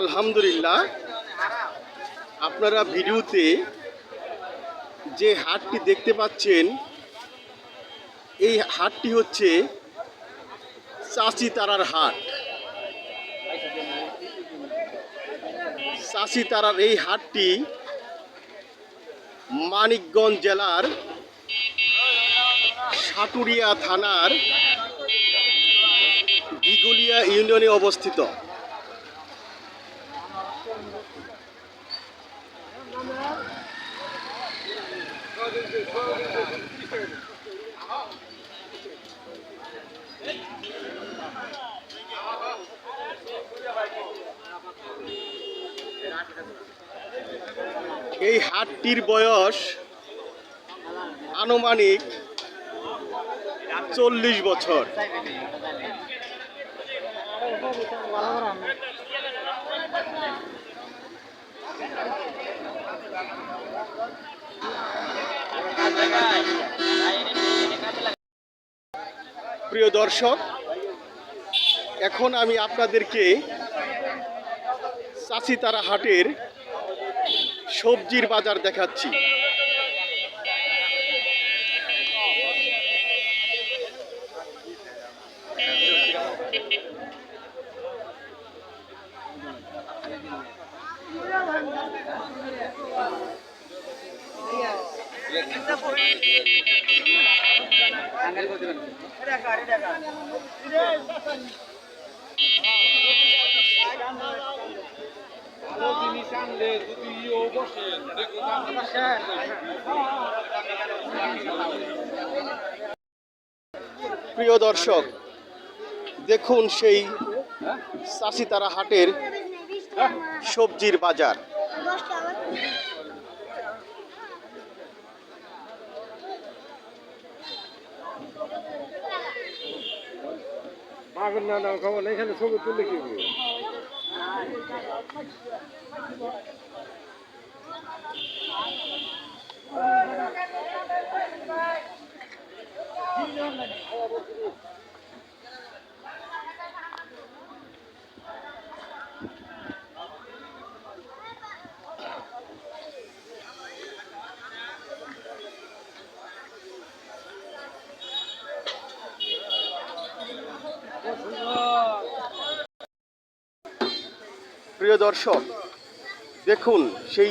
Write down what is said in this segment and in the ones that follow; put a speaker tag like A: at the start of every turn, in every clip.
A: আলহামদুলিল্লাহ। আপনারা ভিডিওতে যে হাটটি দেখতে পাচ্ছেন, এই হাটটি হচ্ছে চাচি তারার হাট। চাচি তারার এই হাটটি মানিকগঞ্জ জেলার সাটুরিয়া থানার দিগুলিয়া ইউনিয়নে অবস্থিত। এই হাটটির বয়স আনুমানিক চল্লিশ বছর। প্রিয় দর্শক এখন আমি আপনাদেরকে চাচিতারা হাটের সবজির বাজার দেখাচ্ছি। প্রিয় দর্শক দেখুন সেই চাষিতারা হাটের সবজির বাজার
B: না না এখানে ছবি তুললে কি?
A: প্রিয় দর্শক দেখুন সেই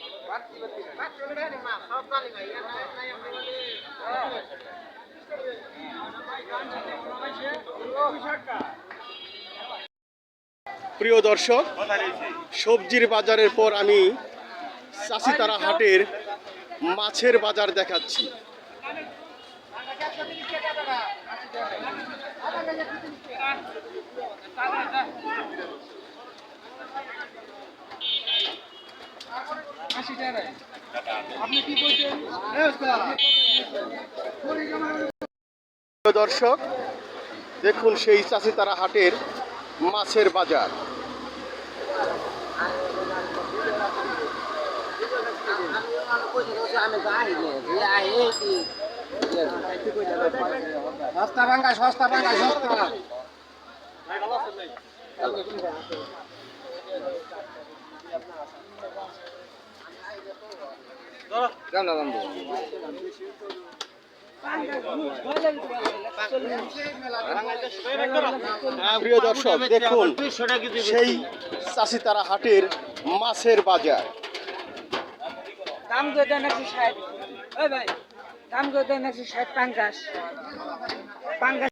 A: প্রিয় দর্শক সবজির বাজারের পর আমি চাষিতারা হাটের মাছের বাজার দেখাচ্ছি। দর্শক দেখুন সেই চাষিতারা হাটের মাছের বাজার।
B: দাম
A: প্রিয় দর্শক দেখুন সেই চাষিতারা হাটের মাছের বাজার।
C: দাম দেন একশো ষাট। ওই ভাই দাম করে দেন ষাট পাঙ্গাস। পাঙ্গাস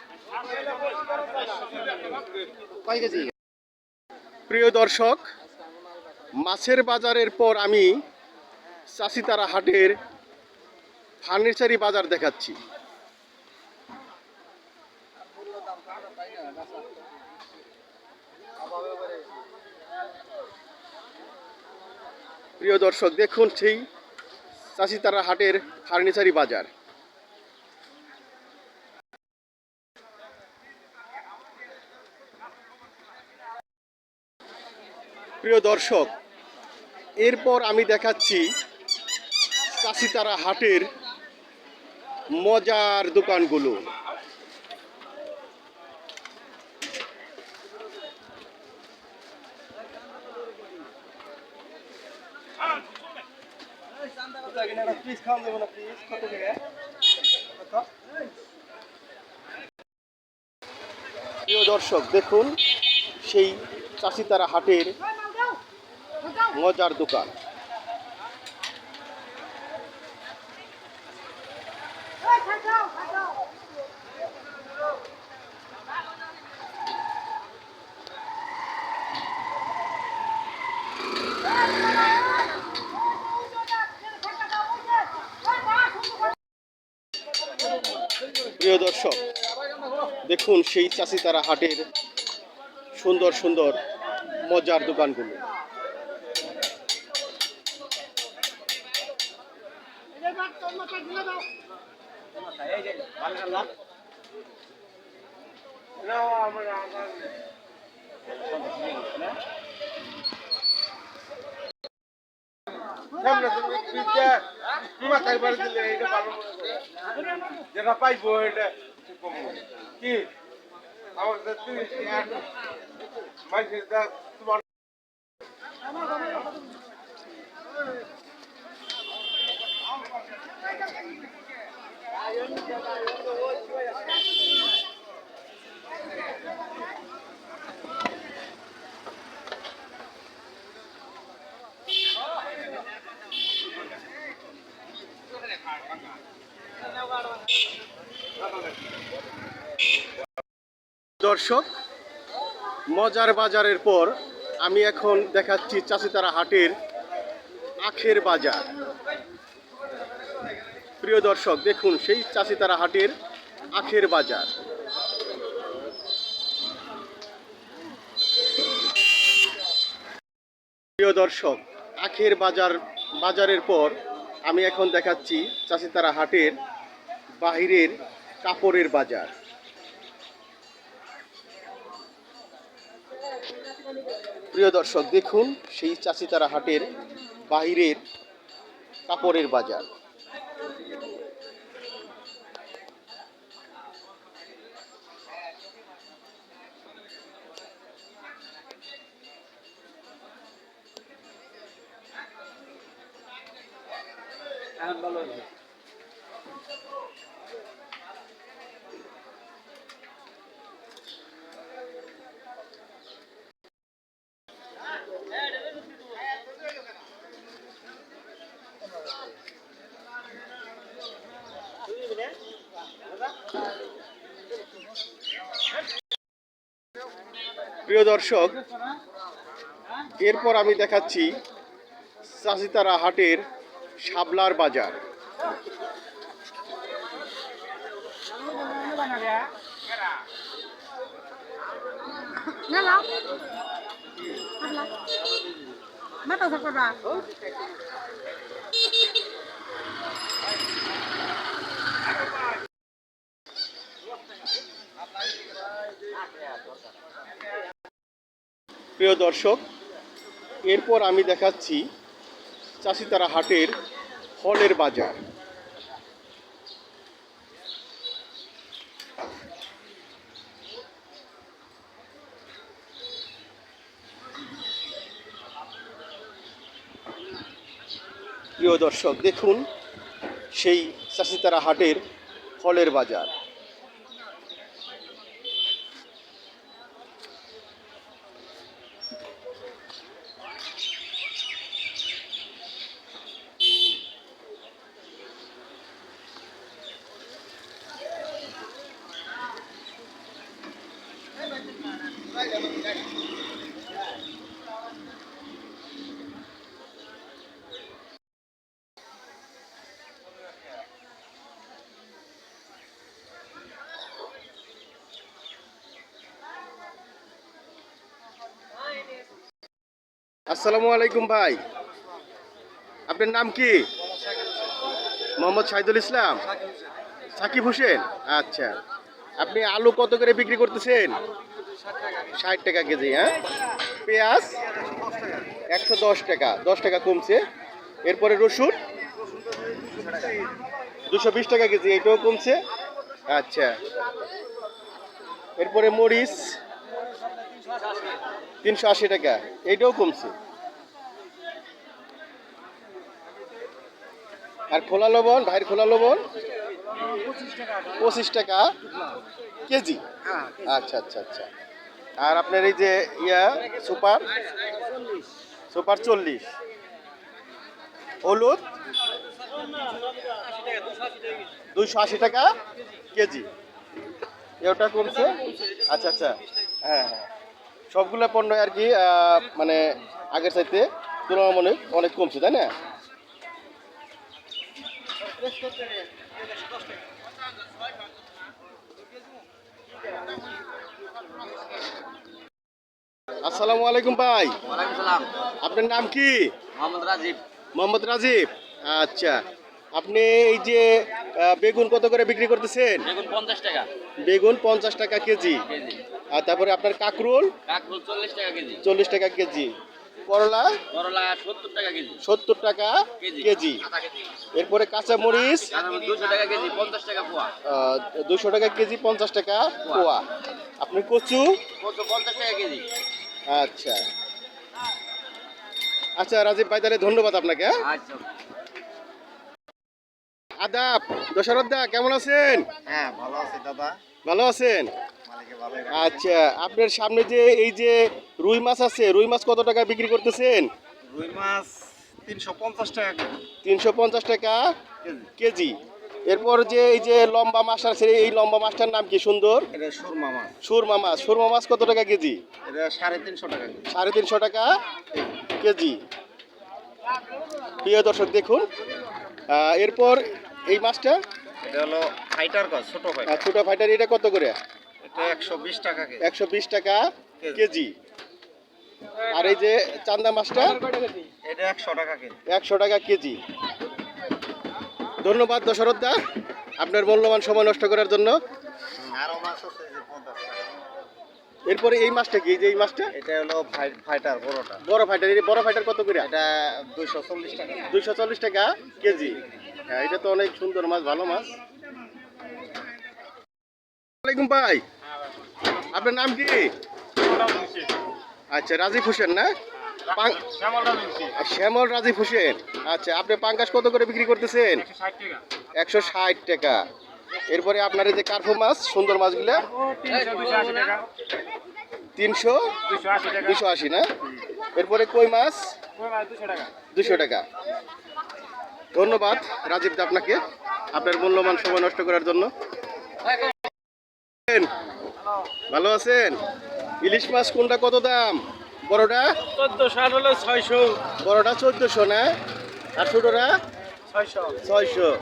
A: প্রিয় দর্শক, মাছের বাজারের পর আমি চাষিতারা হাটের ফার্নিচারি বাজার দেখাচ্ছি। প্রিয় দর্শক, দেখুন সেই চাষিতারা হাটের ফার্নিচারি বাজার। প্রিয় দর্শক, এরপর আমি দেখাচ্ছি চাষিতারা হাটের মজার দোকানগুলো। প্রিয় দর্শক, দেখুন সেই চাষিতারা হাটের মজার দোকান। প্রিয় দর্শক দেখুন সেই চাষিতারা হাটের সুন্দর সুন্দর মজার দোকানগুলো
B: সামনে তুমি পিজ্জা মাথায় বাড়ি দিলে এটা ভালো মনে করে। যেটা পাইবো এটা কি আমার তো
A: দর্শক, মজার বাজারের পর আমি এখন দেখাচ্ছি চাষিতারা হাটের আখের বাজার। প্রিয় দর্শক, দেখুন সেই চাষিতারা হাটের আখের বাজার। প্রিয় দর্শক, আখের বাজার, বাজারের পর আমি এখন দেখাচ্ছি চাষিতারা হাটের বাহিরের কাপড়ের বাজার। প্রিয় দর্শক দেখুন সেই চাষিতারা হাটের বাহিরের কাপড়ের বাজার। প্রিয় দর্শক এরপর আমি দেখাচ্ছি চাষিতারা হাটের শাবলার বাজার
C: Hello.
A: প্রিয় দর্শক, এরপর আমি দেখাচ্ছি চাষিতারা হাটের ফলের বাজার। প্রিয় দর্শক, দেখুন সেই চাষিতারা হাটের ফলের বাজার। আসসালামু আলাইকুম ভাই। আপনার নাম কি? মোহাম্মদ শাহিদুল ইসলাম। সাকিব হোসেন? আচ্ছা। আপনি আলু কত করে বিক্রি করতেছেন? ষাট টাকা কেজি হ্যাঁ? পেঁয়াজ? একশো দশ টাকা। দশ টাকা কমছে। এরপরে রসুন? দুশো বিশ টাকা কেজি, এটাও কমছে। আচ্ছা। এরপরে মরিচ? তিনশো আশি টাকা। এইটাও কমছে। আর খোলা লবণ, ভাইয়ের খোলা লবণ? পঁচিশ টাকা। কেজি? আচ্ছা আচ্ছা আচ্ছা। আর আপনার এই যে ইয়া, সুপার? সুপার চল্লিশ। হলুদ? দুইশো আশি টাকা কেজি। এটা কমছে? আচ্ছা আচ্ছা। হ্যাঁ হ্যাঁ। সবগুলো পণ্য আর কি মানে আগের চাইতে তুলনামূলক অনেক কমছে তাই না? আসসালামু আলাইকুম ভাই। আপনার নাম কি?
C: মোহাম্মদ রাজীব।
A: মোহাম্মদ রাজীব। আচ্ছা। আপনি এই যে বেগুন কত করে বিক্রি করতেছেন?
C: বেগুন পঞ্চাশ টাকা।
A: বেগুন পঞ্চাশ টাকা কেজি। আর তারপরে আপনার কাকরোল?
C: কাকরুল চল্লিশ টাকা কেজি।
A: চল্লিশ টাকা কেজি। করলা?
C: করলা সত্তর টাকা কেজি।
A: সত্তর টাকা
C: কেজি।
A: এরপরে কাঁচা মরিচ?
C: দুশো টাকা কেজি পঞ্চাশ টাকা পোয়া।
A: দুশো টাকা কেজি পঞ্চাশ টাকা পোয়া। আপনি কচু?
C: কচু পঞ্চাশ টাকা কেজি।
A: আচ্ছা। আচ্ছা রাজীব ভাই তাহলে ধন্যবাদ আপনাকে হ্যাঁ?
C: আচ্ছা।
A: আদাব দশরথ দা কেমন আছেন?
B: হ্যাঁ ভালো আছে দাদা।
A: ভালো আছেন? আচ্ছা আপনার সামনে যে এই যে রুই মাছ আছে রুই মাছ কত টাকা বিক্রি করতেছেন?
B: রুই মাছ তিনশো পঞ্চাশ টাকা
A: তিনশো পঞ্চাশ টাকা কেজি। এরপর যে এই যে লম্বা মাছ আছে এই লম্বা মাছটার নাম কি সুন্দর?
B: এটা সুরমা মাছ।
A: সুরমা মাছ। সুরমা মাছ কত টাকা কেজি?
B: এটা সাড়ে তিনশো টাকা
A: সাড়ে তিনশো টাকা কেজি। প্রিয় দর্শক দেখুন এরপর এই মাছটা
B: এটা হলো ফাইটার কস ছোট ফাইটার
A: ছোট ফাইটার এটা কত করে?
B: এটা একশো বিশ টাকা কেজি।
A: একশো বিশ টাকা
B: কেজি।
A: আর এই যে চান্দা মাছটা?
B: এটা একশো টাকা কেজি।
A: একশো টাকা কেজি। ধন্যবাদ দশরথ দা আপনার মূল্যবান সময় নষ্ট করার জন্য।
B: আরও মাছ আছে যে পঞ্চাশ টাকা।
A: এরপরে এই মাছটা কি? এই যে এই মাছটা?
B: এটা হলো ফাই- ফাইটার বড়টা।
A: বড় ফাইটার এই বড় ফাইটার কত করে?
B: এটা দুইশো চল্লিশ টাকা।
A: দুইশো চল্লিশ টাকা কেজি। হ্যাঁ এটা তো অনেক সুন্দর মাছ, ভালো মাছ। ভাই। আপনার নাম কি? আচ্ছা রাজীব হোসেন না? শ্যামল রাজীব হোসেন। আচ্ছা আপনি পাঙ্কাশ কত করে বিক্রি করতেছেন? একশো ষাট টাকা। এরপরে আপনার এই যে কার্ফো মাছ, সুন্দর মাছগুলা। তিনশো? দুশো আশি না? এরপরে কই মাছ? দুশো টাকা। ধন্যবাদ রাজীব দা আপনাকে। আপনার মূল্যবান সময় নষ্ট করার জন্য। ভালো আছেন? ইলিশ মাছ কোনটা কত দাম? বড়টা?
C: চোদ্দশো আর হলো ছয়শো।
A: বড়টা চোদ্দশো না? আর ছোটটা?
C: ছয়শো।
A: ছয়শো।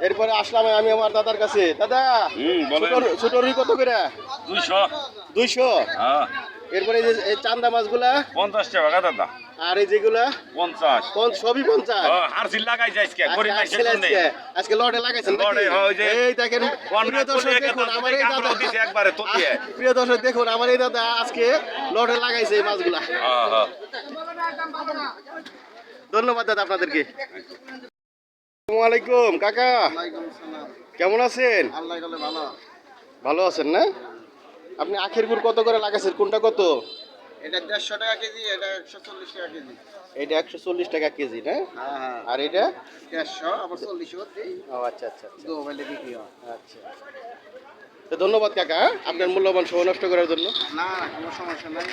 A: এরপরে আসলাম আমি আমার দাদার কাছে। দাদা
D: হুম, বলেন।
A: ছোট- ছোট রুই কত করে?
D: দুইশো।
A: দুইশো?
D: হ্যাঁ।
A: এরপরে এই যে এই চান্দা মাছগুলা
D: পঞ্চাশ টাকা দাদা?
A: আর এই যেগুলা
D: পঞ্চাশ।
A: সবই পঞ্চাশ।
D: হারসিল কে
A: আজকে
D: গরিব
A: আজকে
D: হ্যাঁ, ওই যে
A: এই দেখেন প্রিয় দর্শক দেখুন আমার এই দাদা
D: একবারে তো দিয়ে।
A: প্রিয় দর্শক দেখুন আমার এই দাদা আজকে লটে লাগাইছে এই মাছগুলা।
D: হ্যাঁ হ্যাঁ
A: ধন্যবাদ দাদা আপনাদেরকে। আসসালামু আলাইকুম কাকা। কেমন আছেন?
B: আল্লাহ ভালো।
A: ভালো আছেন না? আপনি আখের গুড় কত করে লাগাছেন? কোনটা কত?
B: এটা দেড়শো টাকা কেজি এটা একশো চল্লিশ টাকা কেজি।
A: এটা একশো চল্লিশ টাকা কেজি না?
B: হ্যাঁ হ্যাঁ।
A: আর এটা?
B: দেড়শো আবার চল্লিশও
A: ও আচ্ছা আচ্ছা আচ্ছা।
B: বিক্রি হয়।
A: আচ্ছা। তো ধন্যবাদ কাকা আপনার মূল্যবান সময় নষ্ট করার জন্য।
B: না কোনো সমস্যা নাই।